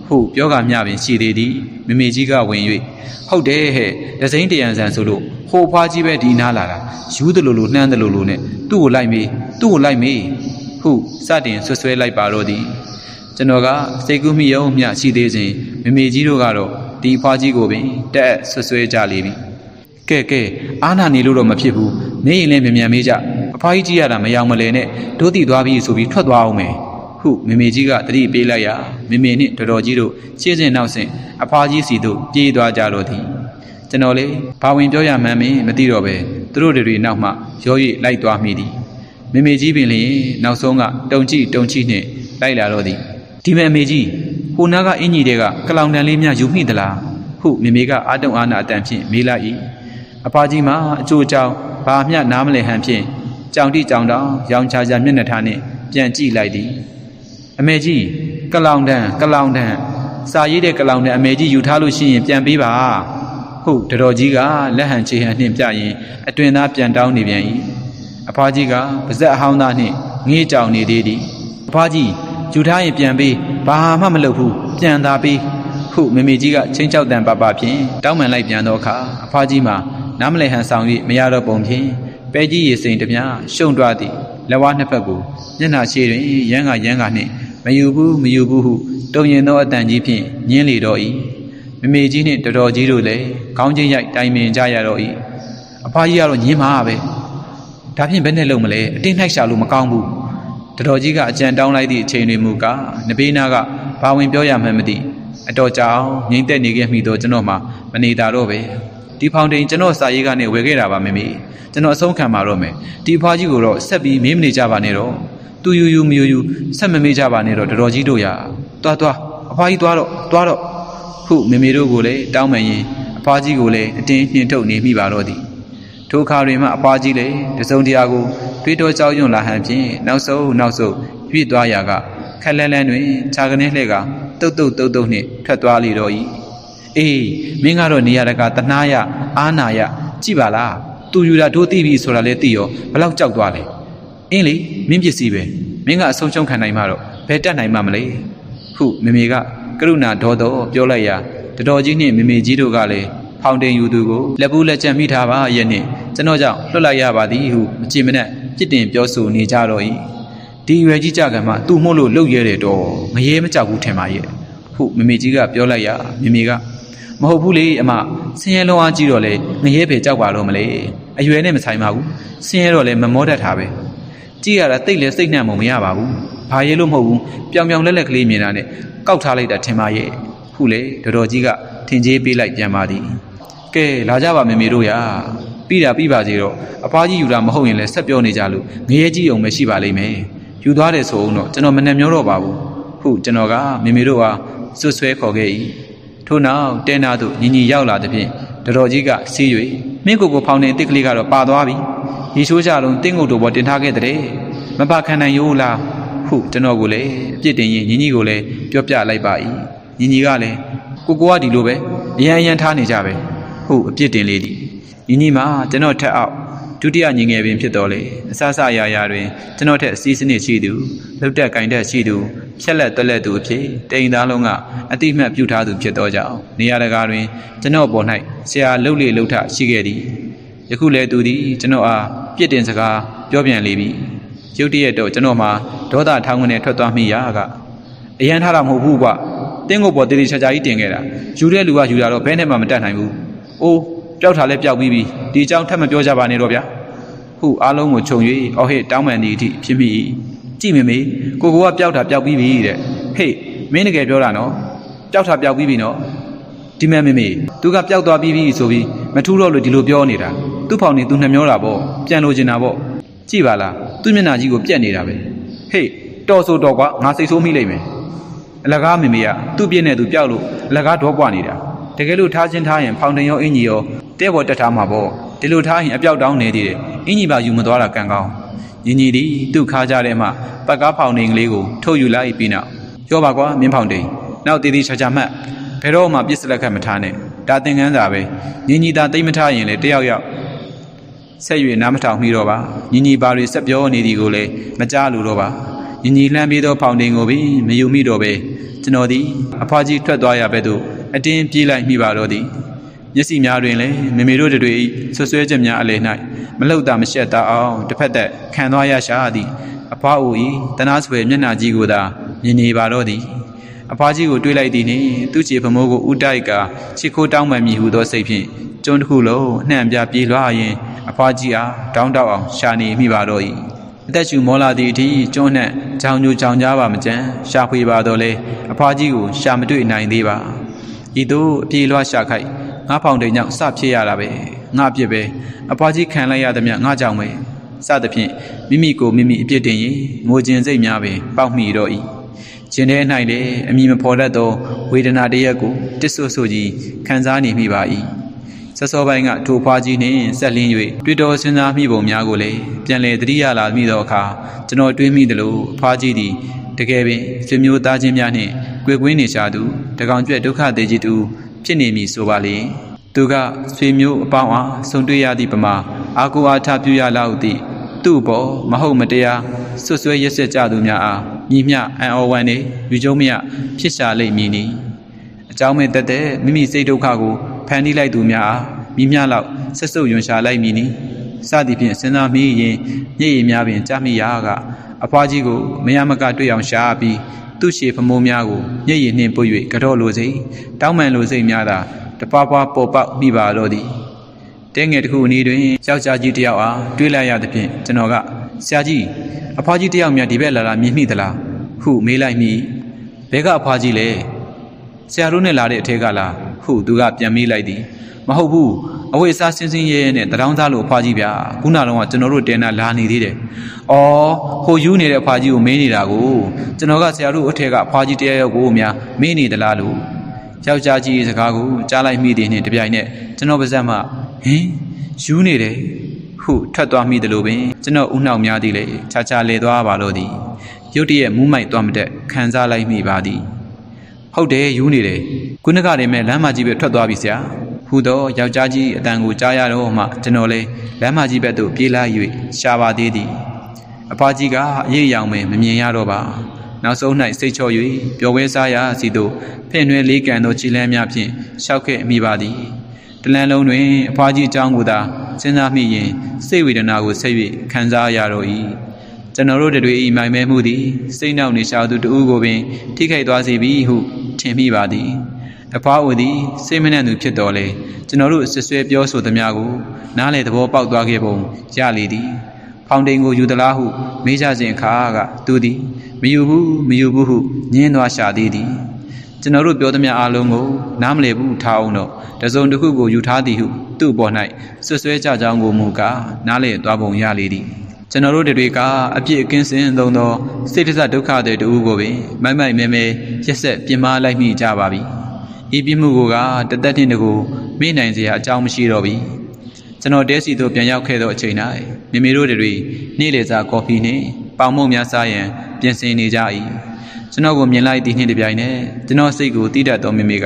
ဟုတ်ပြောကမျှပင်ရှိသေးသည်မေမေကြီးကဝင်၍ဟုတ်တယ်ဟဲ့ဒစိမ့်တရံဆန်ဆိုလို့ဟိုဖွားကြီးပဲဒီနားလာတာယူတယ်လို့လို့နှမ်းတယ်လို့လို့နဲ့သူ့ကိုလိုက်မေးသူ့ကိုလိုက်မေးဟုတ်စတင်ဆွဆွဲလိုက်ပါတော့သည်ကျွန်တော်ကစိတ်ကူးမိရုံမျှရှိသေးစဉ်မေမေကြီးတို့ကတော့ဒီဖွားကြီးကိုပင်တက်ဆွဆွဲကြလေပြီကဲကဲအားနာနေလို့တော့မဖြစ်ဘူးနေရင်လည်းမြန်မြန်မေးကြအဖွားကြီးကြည့်ရတာမယောင်မလဲနဲ့ဒုတိသွားပြီဆိုပြီးထွက်သွားအောင်မယ် ဟုမေမေကြီးကတတိပေးလိုက်ရာမေမေနှင့်တော်တော်ကြီးတို့ရှေ့စဉ်နောက်စဉ်အဖွားကြီးစီတို့ပြေးသွားကြတော့သည်ကျွန်တော်လေဘာဝင်ပြောရမှန်းမင်းမသိတော့ပဲသူတို့တွေနောက်မှရော၍လိုက်သွားမိသည်မေမေကြီးပင်လျင်နောက်ဆုံးကတုံကြည့်တုံကြည့်နှင့်လိုက်လာတော့သည်ဒီမဲ့အမေကြီးဟိုနာကအင်ကြီးတွေကကလောင်တန်လေးများယူမိသလားဟုမေမေကအာတုံအာနာအတန်ဖြင့်မေးလိုက်၏အဖွားကြီးမှာအချိုးအကြောင်းဘာမျှနားမလဲဟန်ဖြင့်ကြောင်တိကြောင်တောင်ရောင်ချာချာမျက်နှာထားနှင့်ပြန်ကြည့်လိုက်သည် အမေကြီးကလောင်တန်ကလောင်တန်စာရေးတဲ့ကလောင်တန်အမေကြီးယူထားလို့ရှိရင်ပြန်ပေးပါဟုတ်တတော်ကြီးကလက်ဟန်ချေဟန်နှင့်ပြရင်အတွင်သားပြန်တောင်းနေပြန်၏အဖွားကြီးကပါဇက်အဟောင်းသားနှင့်ငေးကြောင်နေသေးသည်အဖွားကြီးယူထားရင်ပြန်ပေးဘာမှမလုပ်ဘူးပြန်သာပေးဟုမေမေကြီးကချင်းချောက်တန်ပပဖြင့်တောင်းပန်လိုက်ပြန်တော့အခါအဖွားကြီးမှာနားမလဲဟန်ဆောင်၍မရတော့ပုံဖြင့်ပဲကြီးရေစိန်တပြားရှုံသွားသည်လက်ဝါးနှစ်ဖက်ကိုမျက်နှာရှိတွင်ရမ်းကရမ်းကနှင့် မယူဘူးမယူဘူးဟုတုံရင်သောအတန်ကြီးဖြင့်ညင်းလေတော့၏မမေကြီးနှင့်တော်တော်ကြီးတို့လည်းခေါင်းချင်းရိုက်တိုင်ပင်ကြရတော့၏အဖွားကြီးကတော့ညင်းမှာပဲဒါဖြင့်ဘယ်နဲ့လုံမလဲအတင်းနှိုက်ရှာလို့မကောင်းဘူးတတော်ကြီးကအကြံတောင်းလိုက်သည့်အချိန်တွေမူကားနဘေးနာကဘာဝင်ပြောရမှန်းမသိအတော်ကြာအောင်ငိမ့်သက်နေခဲ့မိတော့ကျွန်တော်မှမနေတာတော့ပဲဒီဖောင်တိန်ကျွန်တော်စာရေးကနေဝယ်ခဲ့တာပါမမေကျွန်တော်အဆုံးခံပါတော့မယ်ဒီဖွားကြီးကိုတော့ဆက်ပြီးမေးမနေကြပါနဲ့တော့ သူသူယူယူမယူယူဆက်မမေ့ကြပါနဲ့တော့တော်တော်ကြီးတို့ရတွားတွားအဖွားကြီးတွားတော့တွားတော့ဟုမေမေတို့ကိုလည်းတောင်းပန်ရင်အဖွားကြီးကိုလည်းအတင်းနှင်ထုတ်နေမိပါတော့သည်ထိုအခါတွင်မှအဖွားကြီးလည်းတစုံတရာကိုတွေးတောကြောက်ရွံ့လာဟန်ဖြင့်နောက်ဆုံးနောက်ဆုံးပြည့်သွားရာကခက်လန်းလန်းတွင်ခြာကနေလှဲ့ကတုတ်တုတ်တုတ်တုတ်နှင့်ထွက်သွားလေတော့၏အေးမင်းကတော့နေရတကတနာရအာနာရကြည့်ပါလားသူယူတာတို့သိပြီဆိုတာလည်းသိရောဘလောက်ကြောက်သွားလဲ အင်းလေမင်းပစ္စည်းပဲမင်းကအဆုံးရှုံးခံနိုင်မှတော့ဘယ်တက်နိုင်မှမလဲဟုမေမေကကရုဏာဒေါသောပြောလိုက်ရာတတော်ကြီးနှင့်မေမေကြီးတို့ကလည်းဖောင်တင်ယူသူကိုလက်ပူးလက်ချက်မိထားပါရဲ့နှင့်ကျွန်တော်ကြောင့်လွတ်လိုက်ရပါသည်ဟုအကြင်မနဲ့ပြစ်တင်ပြောဆိုနေကြတော့၏ဒီရွယ်ကြီးကြကမှသူ့မို့လို့လှုပ်ရဲတယ်တော့ငရဲမကြောက်ဘူးထင်ပါရဲ့ဟုမေမေကြီးကပြောလိုက်ရာမေမေကမဟုတ်ဘူးလေအမဆင်းရဲလုံးအားကြီးတော့လေငရဲပဲကြောက်ပါလို့မလဲအရွယ်နဲ့မဆိုင်ပါဘူးဆင်းရဲတော့လေမမောတတ်တာပဲ ကြည့်ရတာတိတ်လဲစိတ်နှံ့မမရပါဘူး။ဘာရဲလို့မဟုတ်ဘူး။ပြောင်ပြောင်လက်လက်ကလေးမြင်တာနဲ့ကောက်ထားလိုက်တာထင်ပါရဲ့။ခုလေတော်တော်ကြီးကထင်ကြီးပေးလိုက်ပြန်ပါသည်။ကဲလာကြပါမေမေတို့ရ။ပြီးတာပြီးပါစေတော့အဖွားကြီးယူတာမဟုတ်ရင်လည်းဆက်ပြောနေကြလို့ငရဲကြီးအောင်ပဲရှိပါလိမ့်မယ်။ယူသွားတယ်ဆိုအောင်တော့ကျွန်တော်မနှံ့မျောတော့ပါဘူး။ခုကျွန်တော်ကမေမေတို့ဟာဆွဆွဲခေါ်ခဲ့၏။ထို့နောက်တဲနာသို့ညီညီရောက်လာသည်ဖြင့် တော်တော်ကြီးကစီး၍မင်းကိုယ်ကိုဖောင်းနေတစ်ကလေးကတော့ပါသွားပြီ။ရေချိုးကြလုံးတင်းငုတ်တို့ပေါ်တင်ထားခဲ့တဲ့မပါခံနိုင်ရိုးလားဟုကျွန်တော်ကိုလည်းအပြစ်တင်ရင်ညီညီကိုလည်းပြောပြလိုက်ပါ၏ညီညီကလည်းကိုကိုကဒီလိုပဲအရန်အရန်ထားနေကြပဲဟုအပြစ်တင်လေသည်ညီညီမှာကျွန်တော်ထက်အောက်ဒုတိယညီငယ်ပင်ဖြစ်တော်လေအဆဆရာရာတွင်ကျွန်တော်ထက်အစည်းစနစ်ရှိသူလှုပ်တက်ကင်တက်ရှိသူ ဖြက်လက်တွက်လက်သူအဖြစ်တိမ်သားလုံးကအတိမတ်ပြုထားသူဖြစ်သောကြောင့်နေရာတကာတွင်ကျွန်တော်ပေါ်၌ဆရာလှုပ်လေလှုပ်ထရှိခဲ့သည်ယခုလည်းသူသည်ကျွန်တော်အားပြစ်တင်စကားပြောပြန်လေပြီရုတ်တရက်တော့ကျွန်တော်မှာဒေါသထောင်းကနေထွက်သွားမိရာကအရန်ထားတာမဟုတ်ဘူးကွတင်းကိုပေါ်တေးသေးချာချာကြီးတင်ခဲ့တာယူတဲ့လူကယူတာတော့ဘဲနဲ့မှမတတ်နိုင်ဘူးအိုးပျောက်တာလည်းပျောက်ပြီးပြီဒီအကြောင်းထပ်မပြောကြပါနဲ့တော့ဗျာဟုအားလုံးကိုခြုံ၍အော်ဟစ်တောင်းပန်သည့်အထိဖြစ်မိ၏ ကြည့်မေမေကိုကိုကပျောက်တာပျောက်ပြီးပြီတဲ့ဟေးမင်းတကယ်ပြောတာနော်ပျောက်တာပျောက်ပြီးပြီနော်ဒီမဲ့မေမေသူကပျောက်သွားပြီးပြီဆိုပြီးမထူးတော့လို့ဒီလိုပြောနေတာသူ့ဖောင်နေသူနှမျောတာပေါ့ပြန်လို့ကျင်တာပေါ့ကြည့်ပါလားသူ့မျက်နှာကြီးကိုပြက်နေတာပဲဟေးတော်ဆိုတော်ကွာငါစိတ်ဆိုးမိလိမ့်မယ်အလကားမေမေကသူ့ပြည့်နဲ့သူပျောက်လို့အလကားဒေါပွားနေတာတကယ်လို့ထားချင်းထားရင်ဖောင်တန်ရောအင်ကြီးရောတဲပေါ်တက်ထားမှာပေါ့ဒီလိုထားရင်အပြောက်တောင်းနေသေးတယ်အင်ကြီးပါယူမသွားတာကံကောင်း ညီညီဒီသူ့ခါကြတဲ့မှပတ်ကားဖောင်နေကလေးကိုထုတ်ယူလိုက်ပြီးနောက်ပြောပါကွာမင်းဖောင်တိန်နောက်တည်တည်ချာချာမှတ်ဘယ်တော့မှပြစ်စလက်ခတ်မထားနဲ့ဒါသင်ခန်းစာပဲညီညီသာတိတ်မထားရင်လေတယောက်ယောက်ဆက်၍နားမထောင်မိတော့ပါညီညီပါတွေဆက်ပြောနေသည်ကိုလည်းမကြားလို့တော့ပါညီညီလှမ်းပြီးသောဖောင်တင်ကိုပင်မယူမိတော့ပဲကျွန်တော်သည်အဖွားကြီးထွက်သွားရပဲသို့အတင်းပြေးလိုက်မိပါတော့သည် မျက်စိများတွင်လည်းမေမေတို့တွေဆွဆွဲချက်များအလယ်၌မလှုပ်တာမရှက်တာအောင်တစ်ဖက်သက်ခံသွားရရှာသည်အဖွားအို၏တနာဆွေမျက်နှာကြီးကိုသာမြင်နေပါတော့သည်အဖွားကြီးကိုတွေးလိုက်သည်နှင့်သူ့ခြေဖမိုးကိုဥတိုက်ကချစ်ခိုးတောင်းပန်မိဟုသောစိတ်ဖြင့်ကျွန်းတစ်ခုလုံးနှံ့ပြပြေးလွှားရင်အဖွားကြီးအားတောင်းတောက်အောင်ရှာနေမိပါတော့၏အသက်ရှူမောလာသည့်အထိကျွန်းနှံ့ကြောင်ညူကြောင်ကြားပါမကြမ်းရှာဖွေပါတော့လေအဖွားကြီးကိုရှာမတွေ့နိုင်သေးပါဤသို့ပြေးလွှားရှာခိုက် ငါဖောင်တိန်ကြောင့်စဖြစ်ရတာပဲငါအပြစ်ပဲအဖွားကြီးခံလိုက်ရသည်မြငါကြောင့်ပဲစသဖြင့်မိမိကိုမိမိအပြစ်တင်ရင်ငိုခြင်းစိတ်များပင်ပေါက်မိတော့၏ခြင်းထဲ၌လည်းအမိမဖော်တတ်သောဝေဒနာတရက်ကိုတစ်ဆွဆွကြီးခံစားနေမိပါ၏ဆစောပိုင်းကထိုဖွားကြီးနှင့်ဆက်လင်း၍တွေ့တော်စဉ်းစားမိပုံများကိုလည်းပြန်လည်သတိရလာမိသောအခါကျွန်တော်တွေးမိသလိုဖွားကြီးသည်တကယ်ပင်ဆွေမျိုးသားချင်းများနှင့်တွေ့ကွင်းနေရှာသူတကောင်ကျွဲ့ဒုက္ခသေးကြီးသူ ဖြစ်နေမည်ဆိုပါလေသူကဆွေမျိုးအပေါင်းအားဆုံတွေ့ရသည့်ပမာအာကိုအားထပြုရလောက်သည့်သူ့ဘောမဟုတ်မတရားဆွဆွဲရက်ဆက်ကြသူများအားညီမျှအံ့ဩဝမ်းနေယူကျုံးမြဖြစ်ရှာလိမ့်မည်နီအကြောင်းမဲ့တက်တဲ့မိမိစိတ်ဒုက္ခကိုဖန်တီးလိုက်သူများအားမိမျှလောက်ဆက်စုပ်ယွန်ရှာလိုက်မည်နီစသည်ဖြင့်စဉ်းစားမိရင်မျက်ရည်များပင်ကြမိရာကအဖွားကြီးကိုမရမကတွေ့အောင်ရှာပြီး သူ့ရှေဖမိုးများကိုမျက်ရည်နှင့်ပုတ်၍ကြော့လိုစိတ်တောင်းပန်လိုစိတ်များသာတပွားပွားပေါ်ပေါက်မိပါတော့သည်တဲငယ်တစ်ခုအနီးတွင်ယောက်ျားကြီးတစ်ယောက်အားတွေးလိုက်ရသဖြင့်ကျွန်တော်ကဆရာကြီးအဖွားကြီးတစ်ယောက်များဒီဘက်လာလာမြင်မိသလားဟုမေးလိုက်မိဘဲကအဖွားကြီးလဲဆရာတို့နဲ့လာတဲ့အထက်ကလားဟုသူကပြန်မေးလိုက်သည် မဟုတ်ဘူးအဝိအစားစင်းစင်းရဲရဲနဲ့တရောင်းသားလို့အဖွားကြီးဗျာခုနကတော့ကျွန်တော်တို့တဲနာလာနေသေးတယ်အော်ဟိုယူနေတဲ့အဖွားကြီးကိုမင်းနေတာကိုကျွန်တော်ကဆရာတို့အထက်ကအဖွားကြီးတယောက်ယောက်ကိုများမင်းနေသလားလို့ယောက်ျားကြီးရဲ့စကားကိုကြားလိုက်မိတဲ့နှင့်တပြိုင်နက်ကျွန်တော်ပါဇက်မှဟင်ယူနေတယ်ဟုထွက်သွားမိတယ်လို့ပင်ကျွန်တော်ဥနှောက်များသည်လေခြားခြားလေသွားပါလို့သည်ရုတ်တရက်မူးမိုက်သွားမတဲ့ခံစားလိုက်မိပါသည်ဟုတ်တယ်ယူနေတယ်ခုနကတည်းကလမ်းမကြီးပဲထွက်သွားပြီဆရာ ဟူသောယောက်ျားကြီးအတန်ကိုကြားရတော့မှကျွန်တော်လဲလမ်းမကြီးဘက်သို့ပြေးလာ၍ရှာပါသေးသည်အဖကြီးကအရေးအယောင်ပဲမမြင်ရတော့ပါနောက်ဆုံး၌စိတ်ချော့၍ပျော်ဝဲစားရာစီသို့ဖင်နွယ်လေးကန်သောခြေလမ်းများဖြင့်ရှောက်ခဲ့မိပါသည်တလန်းလုံးတွင်အဖကြီးအကြောင်းကိုသာစဉ်းစားမိရင်စိတ်ဝေဒနာကိုဆက်၍ခံစားရတော့၏ကျွန်တော်တို့တွေဤမိုင်မဲမှုသည်စိတ်နှောက်နေရှာသူတဦးကိုပင် ထိခိုက်သွားစေပြီဟုထင်မိပါသည် အဖွားအိုသည်စိတ်မနှံ့သူဖြစ်တော်လေကျွန်တော်တို့ဆွဆွဲပြောဆိုသမျှကိုနားလေသဘောပေါက်သွားခဲ့ပုံရလေသည်ဖောင်တိန်ကိုယူသလားဟုမေးကြစဉ်အခါကသူသည်မယူဘူးမယူဘူးဟုညင်းသွားရှာသေးသည်ကျွန်တော်တို့ပြောသမျှအားလုံးကိုနားမလည်ဘူးထားအောင်တော့တစုံတစ်ခုကိုယူထားသည်ဟုသူ့ပေါ်၌ဆွဆွဲကြကြောင်းကိုမူကားနားလေသွားပုံရလေသည်ကျွန်တော်တို့တွေကအပြစ်အကင်းစင်သုံးသောစိတ်တစဒုက္ခတွေတူကိုပင်မိုက်မိုက်မဲမဲရက်ဆက်ပြင်းမာလိုက်မိကြပါပြီ။ ဤပြစ်မှုကတသက်တင်တကူမေ့နိုင်စရာအကြောင်းမရှိတော့ပြီ။ကျွန်တော်တဲစီတို့ပြန်ရောက်ခဲ့သောအချိန်၌မိမိတို့တွေနေ့လည်စာကော်ဖီနှင့်ပေါင်မုံများစားရန်ပြင်ဆင်နေကြ၏။ကျွန်တော်ကိုမြင်လိုက်သည့်နှင့်တပြိုင်နက်ကျွန်တော်စိတ်ကိုတိတတ်သောမိမိက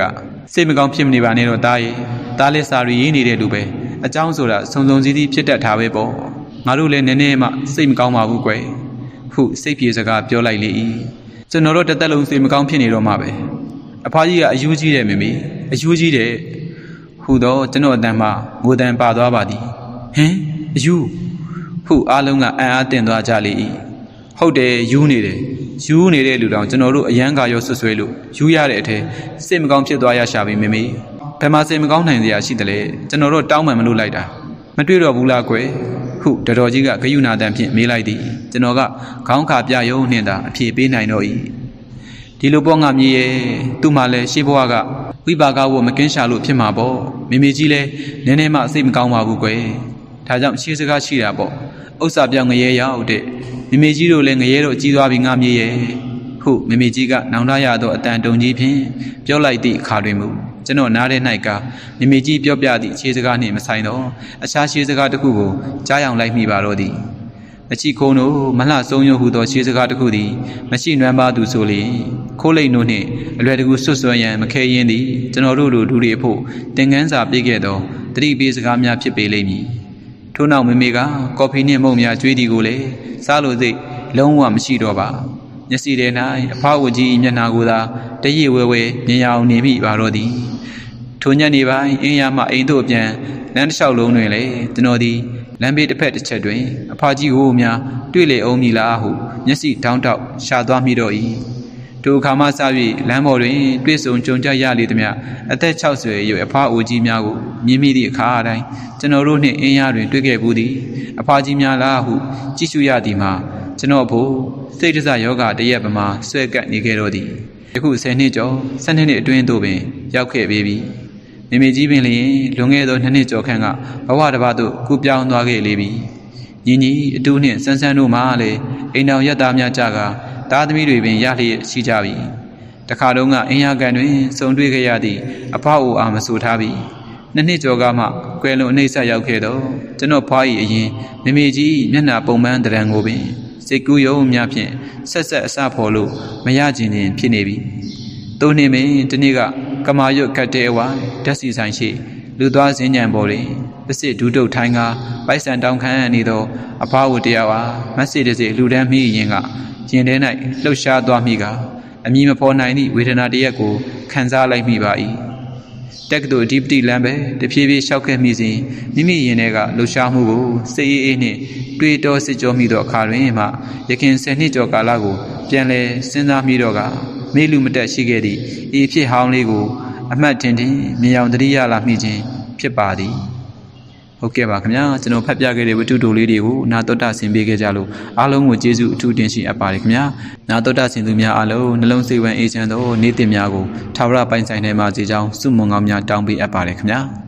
စိတ်မကောင်းဖြစ်မနေပါနဲ့တော့တားရဲ့။တားလက်စာရီရေးနေတဲ့လူပဲအကြောင်းဆိုတာစုံစုံစည်းစည်းဖြစ်တတ်တာပဲပေါ့။ငါတို့လည်းနည်းနည်းမှစိတ်မကောင်းပါဘူးကွယ်ဟုစိတ်ပြေစကားပြောလိုက်လေ၏ကျွန်တော်တို့တစ်သက်လုံးစိတ်မကောင်းဖြစ်နေတော့မှပဲ အဖားကြီးကအယူကြီးတယ်မိမိအယူကြီးတယ်ဟူတော့ကျွန်တော်အတန်မှငိုတန်ပါသွားပါသည်ဟင်အယူဟုအားလုံးကအံ့အားတင်သွားကြလေ၏ဟုတ်တယ်ယူနေတယ်ယူနေတဲ့လူတောင်ကျွန်တော်တို့အရန်ကာရောဆွဆွဲလို့ယူရတဲ့အထက်စိတ်မကောင်းဖြစ်သွားရရှာပြီမိမိဘယ်မှာစိတ်မကောင်းနိုင်စရာရှိတယ်လဲကျွန်တော်တို့တောင်းပန်မလို့လိုက်တာမတွေ့တော့ဘူးလားကွယ်ဟုတတော်ကြီးကဂယုနာတန်ဖြင့်မေးလိုက်သည်ကျွန်တော်ကခေါင်းခါပြယုံနှင့်သာအဖြေပေးနိုင်တော့၏ ဒီလိုပေါ့ငါမြေရဲ့သူ့မှာလည်းရှေးဘဝကဝိပါကဝမကင်းရှာလို့ဖြစ်မှာပေါ့မိမိကြီးလည်းနည်းနည်းမှစိတ်မကောင်းပါဘူးကွယ်ဒါကြောင့်ရှေးစကားရှိတာပေါ့ဥစ္စာပြောင်းငရဲရောက်တဲ့မိမိကြီးတို့လည်းငရဲတော့ကြီးသွားပြီငါမြေရဲ့ဟုမိမိကြီးကနောင်တရသောအတန်တုံကြီးဖြင့်ပြောလိုက်သည့်အခါတွင်မူကျွန်တော်နားထဲ၌ကမိမိကြီးပြောပြသည့်ခြေစကားနှင့်မဆိုင်တော့အခြားခြေစကားတစ်ခုကိုကြားယောင်လိုက်မိပါတော့သည် မချီခုံတို့မလှဆုံးရုံဟုသောခြေစကားတစ်ခုသည်မရှိနွမ်းပါသူဆိုလေခိုးလိန်တို့နှင့်အလွယ်တကူဆွတ်ဆွဲရန်မခဲရင်သည်ကျွန်တော်တို့လိုဒူတွေအဖို့သင်ခန်းစာပေးခဲ့သောတတိပေးစကားများဖြစ်ပေလိမ့်မည်ထို့နောက်မေမေကကော်ဖီနှင့်မုန့်များကျွေးသည်ကိုလည်းစားလို့စိတ်လုံးဝမရှိတော့ပါမျက်စိထဲ၌အဖအဝကြီးမျက်နှာကိုသာတရည်ဝဲဝဲမြင်ရအောင်နေမိပါတော့သည်ထိုညနေပိုင်းအင်းရမှအိမ်သို့ပြန်လမ်းတစ်လျှောက်လုံးတွင်လေကျွန်တော်သည် လမ်းဘေးတစ်ဖက်တစ်ချက်တွင် အဖကြီးကိုများတွေ့လေအောင်မည်လားဟုမျက်စိတောင်းတောက်ရှာသွားမိတော့၏ထိုအခါမှစ၍လမ်းပေါ်တွင်တွေ့ဆုံကြုံကြရလေသည်မြအသက်60ရွယ်အဖအိုကြီးများကိုမြင်မိသည့်အခါအတိုင်းကျွန်တော်တို့နှင့်အင်းရတွင်တွေ့ခဲ့ဘူးသည်အဖကြီးများလားဟုကြည့်ရှုရသည်မှာကျွန်တော်ဖို့စိတ်တစယောဂတရက်ပမာဆွဲကပ်နေခဲ့တော့သည်ယခု10နှစ်ကျော်12နှစ်အတွင်းသို့ပင်ရောက်ခဲ့ပေပြီ မိမိကြီးပင်လျင်လွန်ခဲ့သောနှစ်နှစ်ကျော်ခန့်ကဘဝတစ်ပါးသို့ကူပြောင်းသွားခဲ့လေပြီညီညီအတူနှင့်ဆန်းဆန်းတို့မှလည်းအိမ်တော်ရက်သားများကြကသားသမီးတွေပင်ရလျက်ရှိကြပြီတခါတုန်းကအင်းရကန်တွင်စုံတွေ့ခဲ့ရသည့်အဖအိုအားမဆိုထားပြီနှစ်နှစ်ကျော်ကမှကွယ်လွန်အနှိမ့်ဆက်ရောက်ခဲ့တော့ကျွန်တော်ဖွား၏အရင်မိမိကြီးမျက်နှာပုံမှန်တရံကိုပင်စိတ်ကူးယုံများဖြင့်ဆက်ဆက်အစဖော်လို့မရကျင်ခြင်းဖြစ်နေပြီသူနှင့်ပင်ဒီနေ့က ကမာရွတ်ကတ်တဲဝါဓာတ်စီဆိုင်ရှိ လူသွားစင်းညံပေါ်တွင်ပစစ်ဒူးတုတ်ထိုင်းကပိုက်ဆံတောင်းခံနေသောအဖားဝတရားဝါမက်ဆေ့တစီလူတန်းမိရင်ကရင်ထဲ၌လှုပ်ရှားသွားမိကအမည်မဖော်နိုင်သည့်ဝေဒနာတစ်ရက်ကိုခံစားလိုက်မိပါ၏တက်ကတူဒီပတိလမ်းပဲတဖြည်းဖြည်းရှောက်ခဲ့မိစဉ်မိမိရင်ထဲကလှုပ်ရှားမှုကိုစိတ်အေးအေးနှင့်တွေးတောစစ်ကြောမိသောအခါတွင်မှရခင်ဆယ်နှစ်ကျော်ကာလကိုပြန်လည်စဉ်းစားမိတော့က မေးလူမတက်ရှိခဲ့သည့်ဤဖြစ်ဟောင်းလေးကို အမှတ်တင်တင်မြင်အောင်တတိယလာမိခြင်းဖြစ်ပါသည်ဟုတ်ကဲ့ပါခင်ဗျာကျွန်တော်ဖတ်ပြခဲ့တဲ့ဝတ္ထုတိုလေးတွေကိုနာတော်တာဆင်ပေးခဲ့ကြလို့အားလုံးကိုကျေးဇူးအထူးတင်ရှိအပ်ပါတယ်ခင်ဗျာနာတော်တာဆင်သူများအားလုံးနှလုံးစိတ်ဝမ်းအေးချမ်းသောနေ့တင်များကိုထာဝရပိုင်ဆိုင်နိုင်ပါစေကြောင်းဆုမွန်ကောင်းများတောင်းပေးအပ်ပါတယ်ခင်ဗျာ